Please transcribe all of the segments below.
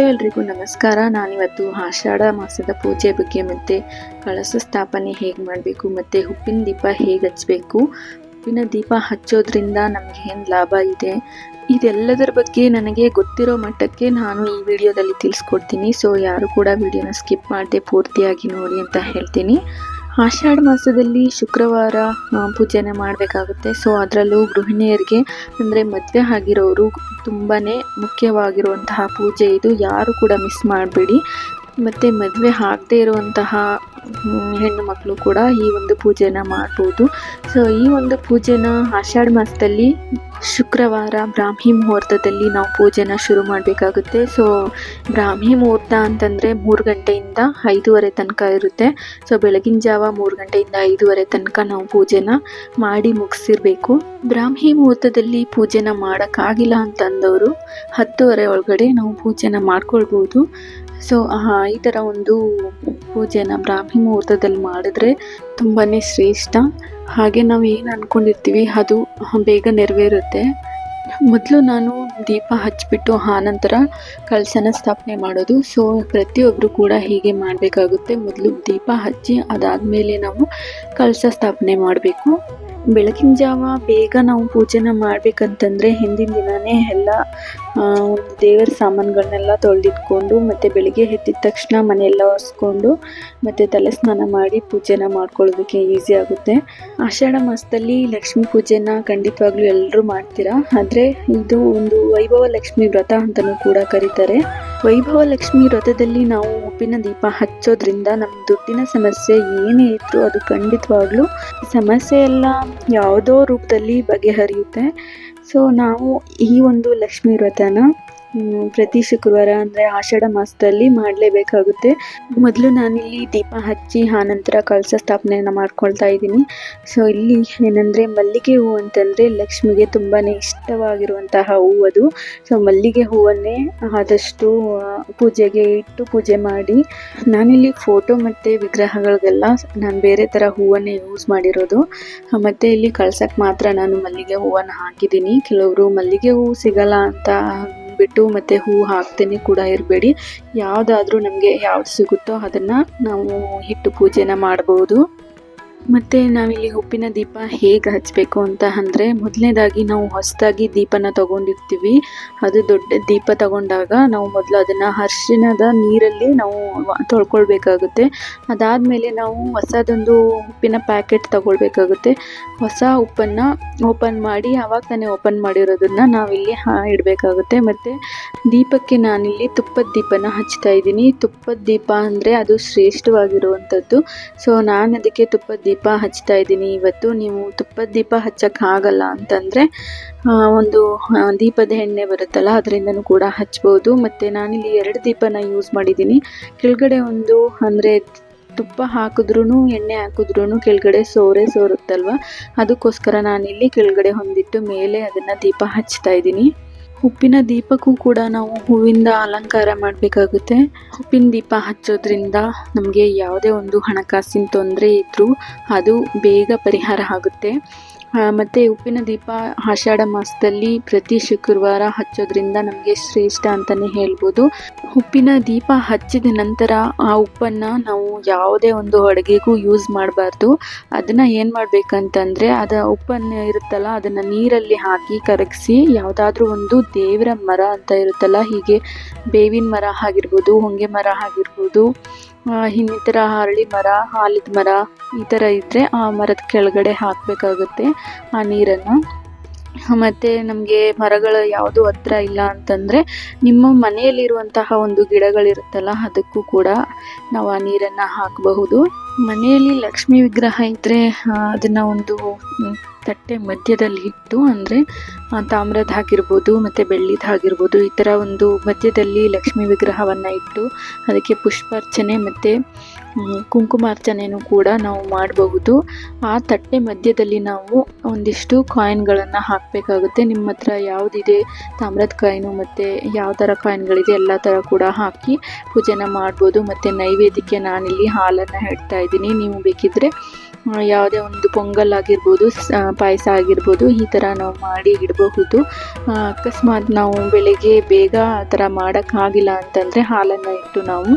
ಎಲ್ರಿಗೂ ನಮಸ್ಕಾರ. ನಾನಿವತ್ತು ಆಷಾಢ ಮಾಸದ ಪೂಜೆ ಬಗ್ಗೆ ಮತ್ತು ಕಳಸ ಸ್ಥಾಪನೆ ಹೇಗೆ ಮಾಡಬೇಕು, ಮತ್ತು ಉಪ್ಪಿನ ದೀಪ ಹೇಗೆ ಹಚ್ಚಬೇಕು ಉಪ್ಪಿನ ದೀಪ ಹಚ್ಚೋದ್ರಿಂದ ನಮಗೆ ಏನು ಲಾಭ ಇದೆ? ಇದೆಲ್ಲದರ ಬಗ್ಗೆ ನನಗೆ ಗೊತ್ತಿರೋ ಮಟ್ಟಕ್ಕೆ ನಾನು ಈ ವಿಡಿಯೋದಲ್ಲಿ ತಿಳಿಸ್ಕೊಡ್ತೀನಿ. ಸೊ ಯಾರು ಕೂಡ ವಿಡಿಯೋನ ಸ್ಕಿಪ್ ಮಾಡದೆ ಪೂರ್ತಿಯಾಗಿ ನೋಡಿ ಅಂತ ಹೇಳ್ತೀನಿ. ಆಷಾಢ ಮಾಸದಲ್ಲಿ ಶುಕ್ರವಾರ ಪೂಜೆನ ಮಾಡಬೇಕಾಗುತ್ತೆ. ಸೊ ಅದರಲ್ಲೂ ಗೃಹಿಣಿಯರಿಗೆ, ಅಂದರೆ ಮದುವೆ ಆಗಿರೋರು ತುಂಬಾ ಮುಖ್ಯವಾಗಿರುವಂತಹ ಪೂಜೆ ಇದು. ಯಾರು ಕೂಡ ಮಿಸ್ ಮಾಡಬೇಡಿ. ಮತ್ತು ಮದುವೆ ಆಗದೇ ಇರುವಂತಹ ಹೆಣ್ಣು ಮಕ್ಕಳು ಕೂಡ ಈ ಒಂದು ಪೂಜೆನ ಮಾಡ್ಬೋದು. ಸೊ ಈ ಒಂದು ಪೂಜೆನ ಆಷಾಢ ಮಾಸದಲ್ಲಿ ಶುಕ್ರವಾರ ಬ್ರಾಹ್ಮಿ ಮುಹೂರ್ತದಲ್ಲಿ ನಾವು ಪೂಜೆನ ಶುರು ಮಾಡಬೇಕಾಗುತ್ತೆ. ಸೊ ಬ್ರಾಹ್ಮಿ ಮುಹೂರ್ತ ಅಂತಂದರೆ ಮೂರು ಗಂಟೆಯಿಂದ ಐದೂವರೆ ತನಕ ಇರುತ್ತೆ. ಸೊ ಬೆಳಗಿನ ಜಾವ ಮೂರು ಗಂಟೆಯಿಂದ ಐದೂವರೆ ತನಕ ನಾವು ಪೂಜೆನ ಮಾಡಿ ಮುಗಿಸಿರ್ಬೇಕು. ಬ್ರಾಹ್ಮಿ ಮುಹೂರ್ತದಲ್ಲಿ ಪೂಜೆನ ಮಾಡೋಕ್ಕಾಗಿಲ್ಲ ಅಂತಂದವರು ಹತ್ತುವರೆ ಒಳಗಡೆ ನಾವು ಪೂಜೆನ ಮಾಡ್ಕೊಳ್ಬೋದು. ಸೊ ಈ ಥರ ಒಂದು ಪೂಜೆನ ಬ್ರಾಹ್ಮಿ ಮುಹೂರ್ತದಲ್ಲಿ ಮಾಡಿದ್ರೆ ತುಂಬಾ ಶ್ರೇಷ್ಠ. ಹಾಗೆ ನಾವು ಏನು ಅಂದ್ಕೊಂಡಿರ್ತೀವಿ ಅದು ಬೇಗ ನೆರವೇರುತ್ತೆ. ಮೊದಲು ನಾನು ದೀಪ ಹಚ್ಚಿಬಿಟ್ಟು ಆನಂತರ ಕಳಸನ ಸ್ಥಾಪನೆ ಮಾಡೋದು. ಸೊ ಪ್ರತಿಯೊಬ್ಬರು ಕೂಡ ಹೀಗೆ ಮಾಡಬೇಕಾಗುತ್ತೆ. ಮೊದಲು ದೀಪ ಹಚ್ಚಿ ಅದಾದಮೇಲೆ ನಾವು ಕಳಸ ಸ್ಥಾಪನೆ ಮಾಡಬೇಕು. ಬೆಳಗಿನ ಜಾವ ಬೇಗ ನಾವು ಪೂಜೆನ ಮಾಡಬೇಕಂತಂದರೆ ಹಿಂದಿನ ದಿನವೇ ಎಲ್ಲ ಒಂದು ದೇವರ ಸಾಮಾನುಗಳನ್ನೆಲ್ಲ ತೊಳೆದಿಟ್ಕೊಂಡು ಮತ್ತು ಬೆಳಿಗ್ಗೆ ಎದ್ದಿದ ತಕ್ಷಣ ಮನೆಯೆಲ್ಲ ಒರೆಸ್ಕೊಂಡು ಮತ್ತು ತಲೆ ಸ್ನಾನ ಮಾಡಿ ಪೂಜೆನ ಮಾಡ್ಕೊಳ್ಳೋದಕ್ಕೆ ಈಸಿ ಆಗುತ್ತೆ. ಆಷಾಢ ಮಾಸದಲ್ಲಿ ಲಕ್ಷ್ಮೀ ಪೂಜೆನ ಖಂಡಿತವಾಗ್ಲೂ ಎಲ್ಲರೂ ಮಾಡ್ತೀರಾ? ಆದರೆ ಇದು ಒಂದು ವೈಭವ ಲಕ್ಷ್ಮಿ ವ್ರತ ಅಂತಲೂ ಕೂಡ ಕರೀತಾರೆ. ವೈಭವ ಲಕ್ಷ್ಮಿ ವ್ರತದಲ್ಲಿ ನಾವು ಉಪ್ಪಿನ ದೀಪ ಹಚ್ಚೋದ್ರಿಂದ ನಮ್ಮ ದುಡ್ಡಿನ ಸಮಸ್ಯೆ ಏನೇ ಇತ್ತು ಅದು ಖಂಡಿತವಾಗ್ಲೂ ಸಮಸ್ಯೆ ಎಲ್ಲ ಯಾವುದೋ ರೂಪದಲ್ಲಿ ಬಗೆಹರಿಯುತ್ತೆ. ಸೊ ನಾವು ಈ ಒಂದು ಲಕ್ಷ್ಮಿ ವ್ರತನ ಪ್ರತಿ ಶುಕ್ರವಾರ ಅಂದರೆ ಆಷಾಢ ಮಾಸದಲ್ಲಿ ಮಾಡಲೇಬೇಕಾಗುತ್ತೆ. ಮೊದಲು ನಾನಿಲ್ಲಿ ದೀಪ ಹಚ್ಚಿ ಆನಂತರ ಕಳಸ ಸ್ಥಾಪನೆಯನ್ನು ಮಾಡ್ಕೊಳ್ತಾ ಇದ್ದೀನಿ. ಸೊ ಇಲ್ಲಿ ಏನಂದರೆ ಮಲ್ಲಿಗೆ ಹೂವು ಅಂತಂದರೆ ಲಕ್ಷ್ಮಿಗೆ ತುಂಬಾ ಇಷ್ಟವಾಗಿರುವಂತಹ ಹೂವು ಅದು. ಸೊ ಮಲ್ಲಿಗೆ ಹೂವನ್ನೇ ಆದಷ್ಟು ಪೂಜೆಗೆ ಇಟ್ಟು ಪೂಜೆ ಮಾಡಿ. ನಾನಿಲ್ಲಿ ಫೋಟೋ ಮತ್ತು ವಿಗ್ರಹಗಳಿಗೆಲ್ಲ ನಾನು ಬೇರೆ ಥರ ಹೂವನ್ನೇ ಯೂಸ್ ಮಾಡಿರೋದು. ಮತ್ತು ಇಲ್ಲಿ ಕಳ್ಸಕ್ಕೆ ಮಾತ್ರ ನಾನು ಮಲ್ಲಿಗೆ ಹೂವನ್ನು ಹಾಕಿದ್ದೀನಿ. ಕೆಲವರು ಮಲ್ಲಿಗೆ ಹೂವು ಸಿಗಲ್ಲ ಅಂತ ಬಿಟ್ಟು ಮತ್ತು ಹೂ ಹಾಕ್ತೇನೆ ಕೂಡ ಇರಬೇಡಿ. ಯಾವುದಾದ್ರೂ ನಮಗೆ ಯಾವ್ದು ಸಿಗುತ್ತೋ ಅದನ್ನು ನಾವು ಹಿಟ್ಟು ಪೂಜೆನ ಮಾಡ್ಬೋದು. ಮತ್ತು ನಾವಿಲ್ಲಿ ಉಪ್ಪಿನ ದೀಪ ಹೇಗೆ ಹಚ್ಚಬೇಕು ಅಂತ ಅಂದರೆ ಮೊದಲನೇದಾಗಿ ನಾವು ಹೊಸದಾಗಿ ದೀಪನ ತಗೊಂಡಿರ್ತೀವಿ. ಅದು ದೊಡ್ಡ ದೀಪ ತಗೊಂಡಾಗ ನಾವು ಮೊದಲು ಅದನ್ನು ಅರಿಶಿಣದ ನೀರಲ್ಲಿ ನಾವು ತೊಳ್ಕೊಳ್ಬೇಕಾಗುತ್ತೆ. ಅದಾದಮೇಲೆ ನಾವು ಹೊಸದೊಂದು ಉಪ್ಪಿನ ಪ್ಯಾಕೆಟ್ ತಗೊಳ್ಬೇಕಾಗುತ್ತೆ. ಹೊಸ ಉಪ್ಪನ್ನು ಓಪನ್ ಮಾಡಿ ಆವಾಗ ತಾನೇ ಓಪನ್ ಮಾಡಿರೋದನ್ನು ನಾವಿಲ್ಲಿ ಇಡಬೇಕಾಗುತ್ತೆ. ಮತ್ತು ದೀಪಕ್ಕೆ ನಾನಿಲ್ಲಿ ತುಪ್ಪದ ದೀಪನ ಹಚ್ತಾ ಇದ್ದೀನಿ. ತುಪ್ಪದ ದೀಪ ಅಂದರೆ ಅದು ಶ್ರೇಷ್ಠವಾಗಿರುವಂಥದ್ದು ಸೊ ನಾನು ಅದಕ್ಕೆ ತುಪ್ಪದ ದೀಪ ಹಚ್ತಾ ಇದ್ದೀನಿ. ಇವತ್ತು ನೀವು ತುಪ್ಪದ ದೀಪ ಹಚ್ಚೋಕ್ಕಾಗಲ್ಲ ಅಂತಂದರೆ ಒಂದು ದೀಪದ ಎಣ್ಣೆ ಬರುತ್ತಲ್ಲ, ಅದರಿಂದನೂ ಕೂಡ ಹಚ್ಬೋದು. ಮತ್ತು ನಾನಿಲ್ಲಿ ಎರಡು ದೀಪನ ಯೂಸ್ ಮಾಡಿದ್ದೀನಿ. ಕೆಳಗಡೆ ಒಂದು, ಅಂದರೆ ತುಪ್ಪ ಹಾಕಿದ್ರೂ ಎಣ್ಣೆ ಹಾಕಿದ್ರೂ ಕೆಳಗಡೆ ಸೋರೆ ಸೋರುತ್ತಲ್ವ? ಅದಕ್ಕೋಸ್ಕರ ನಾನಿಲ್ಲಿ ಕೆಳಗಡೆ ಹೊಂದಿಟ್ಟು ಮೇಲೆ ಅದನ್ನು ದೀಪ ಹಚ್ತಾ ಇದ್ದೀನಿ. ಉಪ್ಪಿನ ದೀಪಕ್ಕೂ ಕೂಡ ನಾವು ಹೂವಿಂದ ಅಲಂಕಾರ ಮಾಡಬೇಕಾಗುತ್ತೆ. ಉಪ್ಪಿನ ದೀಪ ಹಚ್ಚೋದ್ರಿಂದ ನಮಗೆ ಯಾವುದೇ ಒಂದು ಹಣಕಾಸಿನ ತೊಂದರೆ ಇದ್ದರೂ ಅದು ಬೇಗ ಪರಿಹಾರ ಆಗುತ್ತೆ. ಮತ್ತು ಉಪ್ಪಿನ ದೀಪ ಆಷಾಢ ಮಾಸದಲ್ಲಿ ಪ್ರತಿ ಶುಕ್ರವಾರ ಹಚ್ಚೋದ್ರಿಂದ ನಮಗೆ ಶ್ರೇಷ್ಠ ಅಂತಲೇ ಹೇಳ್ಬೋದು. ಉಪ್ಪಿನ ದೀಪ ಹಚ್ಚಿದ ನಂತರ ಆ ಉಪ್ಪನ್ನು ನಾವು ಯಾವುದೇ ಒಂದು ಅಡುಗೆಗೂ ಯೂಸ್ ಮಾಡಬಾರ್ದು. ಅದನ್ನು ಏನು ಮಾಡಬೇಕಂತಂದರೆ ಅದು ಉಪ್ಪನ್ನು ಇರುತ್ತಲ್ಲ, ಅದನ್ನು ನೀರಲ್ಲಿ ಹಾಕಿ ಕರಗಿಸಿ ಯಾವುದಾದ್ರೂ ಒಂದು ದೇವರ ಮರ ಅಂತ ಇರುತ್ತಲ್ಲ, ಹೀಗೆ ಬೇವಿನ ಮರ ಆಗಿರ್ಬೋದು, ಹೊಂಗೆ ಮರ ಆಗಿರ್ಬೋದು ಇನ್ನಿತರ ಅರಳಿ ಮರ, ಹಾಲಿದ ಮರ ಈ ಥರ ಇದ್ದರೆ ಆ ಮರದ ಕೆಳಗಡೆ ಹಾಕಬೇಕಾಗುತ್ತೆ ಆ ನೀರನ್ನು. ಮತ್ತು ನಮಗೆ ಮರಗಳು ಯಾವುದು ಹತ್ರ ಇಲ್ಲ ಅಂತಂದರೆ ನಿಮ್ಮ ಮನೆಯಲ್ಲಿರುವಂತಹ ಒಂದು ಗಿಡಗಳಿರುತ್ತಲ್ಲ ಅದಕ್ಕೂ ಕೂಡ ನಾವು ಆ ನೀರನ್ನು ಹಾಕಬಹುದು. ಮನೆಯಲ್ಲಿ ಲಕ್ಷ್ಮಿ ವಿಗ್ರಹ ಇದ್ದರೆ ಅದನ್ನು ಒಂದು ತಟ್ಟೆ ಮಧ್ಯದಲ್ಲಿ ಇಟ್ಟು, ಅಂದರೆ ತಾಮ್ರದ ಆಗಿರ್ಬೋದು ಮತ್ತು ಬೆಳ್ಳಿದ ಆಗಿರ್ಬೋದು ಈ ಥರ ಒಂದು ಮಧ್ಯದಲ್ಲಿ ಲಕ್ಷ್ಮೀ ವಿಗ್ರಹವನ್ನು ಇಟ್ಟು, ಅದಕ್ಕೆ ಪುಷ್ಪಾರ್ಚನೆ ಮತ್ತು ಕುಂಕುಮಾರ್ಚನೆಯೂ ಕೂಡ ನಾವು ಮಾಡಬಹುದು. ಆ ತಟ್ಟೆ ಮಧ್ಯದಲ್ಲಿ ನಾವು ಒಂದಿಷ್ಟು ಕಾಯಿನ್ಗಳನ್ನು ಹಾಕಬೇಕಾಗುತ್ತೆ. ನಿಮ್ಮ ಹತ್ರ ಯಾವುದಿದೆ ತಾಮ್ರದ ಕಾಯಿನು ಮತ್ತು ಯಾವ ಥರ ಕಾಯಿನ್ಗಳಿದೆ ಎಲ್ಲ ಥರ ಕೂಡ ಹಾಕಿ ಪೂಜೆನ ಮಾಡ್ಬೋದು. ಮತ್ತು ನೈವೇದ್ಯಕ್ಕೆ ನಾನಿಲ್ಲಿ ಹಾಲನ್ನು ಇಡ್ತಾ ಇದ್ದೀನಿ. ನೀವು ಬೇಕಿದ್ದರೆ ಯಾವುದೇ ಒಂದು ಪೊಂಗಲ್ ಆಗಿರ್ಬೋದು ಪಾಯಸ ಆಗಿರ್ಬೋದು, ಈ ಥರ ನಾವು ಮಾಡಿ ಇಡಬಹುದು. ಅಕಸ್ಮಾತ್ ನಾವು ಬೆಳಗ್ಗೆ ಬೇಗ ಆ ಥರ ಮಾಡೋಕ್ಕಾಗಿಲ್ಲ ಅಂತಂದರೆ ಹಾಲನ್ನು ಇಟ್ಟು ನಾವು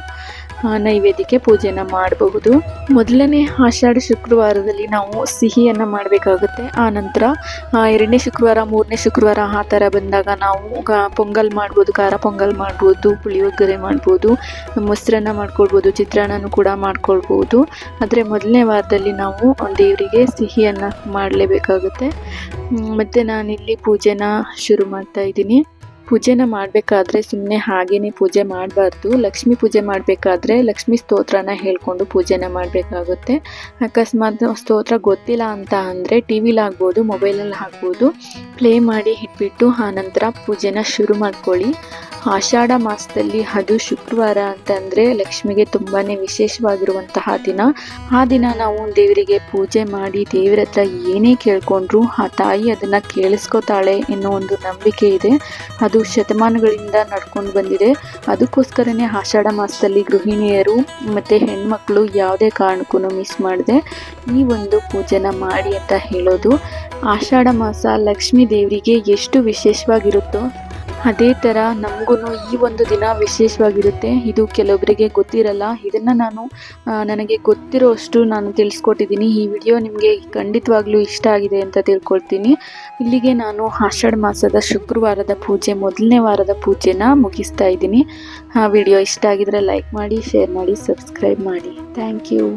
ನೈವೇದ್ಯಕ್ಕೆ ಪೂಜೆನ ಮಾಡಬಹುದು. ಮೊದಲನೇ ಆಷಾಢ ಶುಕ್ರವಾರದಲ್ಲಿ ನಾವು ಸಿಹಿಯನ್ನು ಮಾಡಬೇಕಾಗುತ್ತೆ. ಆ ನಂತರ ಎರಡನೇ ಶುಕ್ರವಾರ, ಮೂರನೇ ಶುಕ್ರವಾರ ಆ ಥರ ಬಂದಾಗ ನಾವು ಪೊಂಗಲ್ ಮಾಡ್ಬೋದು, ಖಾರ ಪೊಂಗಲ್ ಮಾಡ್ಬೋದು ಪುಳಿಯೋಗರೆ ಮಾಡ್ಬೋದು, ಮೊಸರನ್ನ ಮಾಡ್ಕೊಳ್ಬೋದು, ಚಿತ್ರಾನ್ನನೂ ಕೂಡ ಮಾಡ್ಕೊಳ್ಬೋದು. ಆದರೆ ಮೊದಲನೇ ವಾರದಲ್ಲಿ ನಾವು ದೇವರಿಗೆ ಸಿಹಿಯನ್ನು ಮಾಡಲೇಬೇಕಾಗುತ್ತೆ. ಮತ್ತು ನಾನಿಲ್ಲಿ ಪೂಜೆನ ಶುರು ಮಾಡ್ತಾ ಇದ್ದೀನಿ. ಪೂಜೆನ ಮಾಡಬೇಕಾದ್ರೆ ಸುಮ್ಮನೆ ಹಾಗೇನೆ ಪೂಜೆ ಮಾಡಬಾರ್ದು. ಲಕ್ಷ್ಮಿ ಪೂಜೆ ಮಾಡಬೇಕಾದ್ರೆ ಲಕ್ಷ್ಮಿ ಸ್ತೋತ್ರನ ಹೇಳ್ಕೊಂಡು ಪೂಜೆನ ಮಾಡಬೇಕಾಗುತ್ತೆ. ಅಕಸ್ಮಾತ್ ಸ್ತೋತ್ರ ಗೊತ್ತಿಲ್ಲ ಅಂತ ಅಂದರೆ ಟಿ ವಿಲಿ ಆಗ್ಬೋದು, ಮೊಬೈಲಲ್ಲಿ ಹಾಕ್ಬೋದು. ಪ್ಲೇ ಮಾಡಿ ಇಟ್ಬಿಟ್ಟು ಆನಂತರ ನಂತರ ಪೂಜೆನ ಶುರು ಮಾಡ್ಕೊಳ್ಳಿ. ಆಷಾಢ ಮಾಸದಲ್ಲಿ ಅದು ಶುಕ್ರವಾರ ಅಂತಂದರೆ ಲಕ್ಷ್ಮಿಗೆ ತುಂಬಾ ವಿಶೇಷವಾಗಿರುವಂತಹ ದಿನ. ಆ ದಿನ ನಾವು ದೇವರಿಗೆ ಪೂಜೆ ಮಾಡಿ ದೇವರ ಹತ್ರ ಏನೇ ಕೇಳ್ಕೊಂಡ್ರು ಆ ತಾಯಿ ಅದನ್ನು ಕೇಳಿಸ್ಕೊತಾಳೆ ಅನ್ನೋ ಒಂದು ನಂಬಿಕೆ ಇದೆ. ಅದು ಶತಮಾನಗಳಿಂದ ನಡ್ಕೊಂಡು ಬಂದಿದೆ. ಅದಕ್ಕೋಸ್ಕರನೇ ಆಷಾಢ ಮಾಸದಲ್ಲಿ ಗೃಹಿಣಿಯರು ಮತ್ತು ಹೆಣ್ಮಕ್ಳು ಯಾವುದೇ ಕಾರಣಕ್ಕೂ ಮಿಸ್ ಮಾಡದೆ ಈ ಒಂದು ಪೂಜೆನ ಮಾಡಿ ಅಂತ ಹೇಳೋದು. ಆಷಾಢ ಮಾಸ ಲಕ್ಷ್ಮೀ ದೇವರಿಗೆ ಎಷ್ಟು ವಿಶೇಷವಾಗಿರುತ್ತೋ ಅದೇ ಥರ ನಮಗೂ ಈ ಒಂದು ದಿನ ವಿಶೇಷವಾಗಿರುತ್ತೆ. ಇದು ಕೆಲವೊಬ್ಬರಿಗೆ ಗೊತ್ತಿರಲ್ಲ. ಇದನ್ನು ನಾನು ನನಗೆ ಗೊತ್ತಿರೋ ಅಷ್ಟು ನಾನು ತಿಳಿಸ್ಕೊಟ್ಟಿದ್ದೀನಿ ಈ ವಿಡಿಯೋ ನಿಮಗೆ ಖಂಡಿತವಾಗ್ಲೂ ಇಷ್ಟ ಆಗಿದೆ ಅಂತ ತಿಳ್ಕೊಳ್ತೀನಿ. ಇಲ್ಲಿಗೆ ನಾನು ಆಷಾಢ ಮಾಸದ ಶುಕ್ರವಾರದ ಪೂಜೆ, ಮೊದಲನೇ ವಾರದ ಪೂಜೆನ ಮುಗಿಸ್ತಾ ಇದ್ದೀನಿ. ಆ ವಿಡಿಯೋ ಇಷ್ಟ ಆಗಿದ್ರೆ ಲೈಕ್ ಮಾಡಿ, ಶೇರ್ ಮಾಡಿ, ಸಬ್ಸ್ಕ್ರೈಬ್ ಮಾಡಿ. Thank you.